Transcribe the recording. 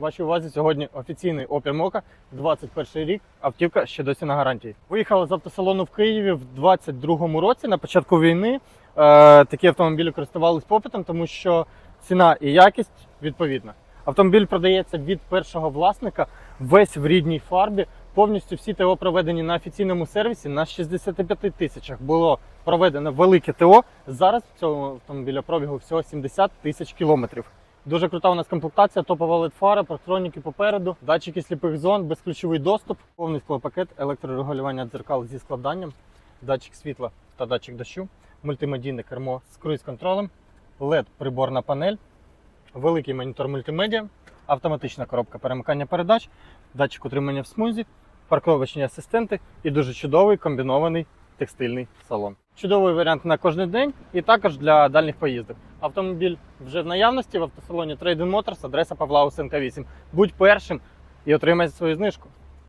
Вашій увазі сьогодні офіційний Opel Mokka, 21 рік, автівка ще досі на гарантії. Виїхали з автосалону в Києві в 22-му році, на початку війни. Е, такі автомобілі користувались попитом, тому що ціна і якість відповідна. Автомобіль продається від першого власника, весь в рідній фарбі. Повністю всі ТО проведені на офіційному сервісі. На 65 тисячах було проведено велике ТО. Зараз цього автомобіля пробігу всього 70 тисяч кілометрів. Дуже крута у нас комплектація, топова led фара, парктроніки попереду, датчики сліпих зон, безключовий доступ, повний склопакет, електрорегулювання дзеркал зі складанням, датчик світла та датчик дощу, мультимедійне кермо з круїз-контролем, LED приборна панель, великий монітор мультимедіа, автоматична коробка перемикання передач, датчик утримання в смузі, парковочні асистенти і дуже чудовий комбінований текстильний салон. Чудовий варіант на кожен день і також для дальніх поїздок. Автомобіль вже в наявності в автосалоні Trade Motors, адреса Павла Усенка 8. Будь першим і отримай свою знижку.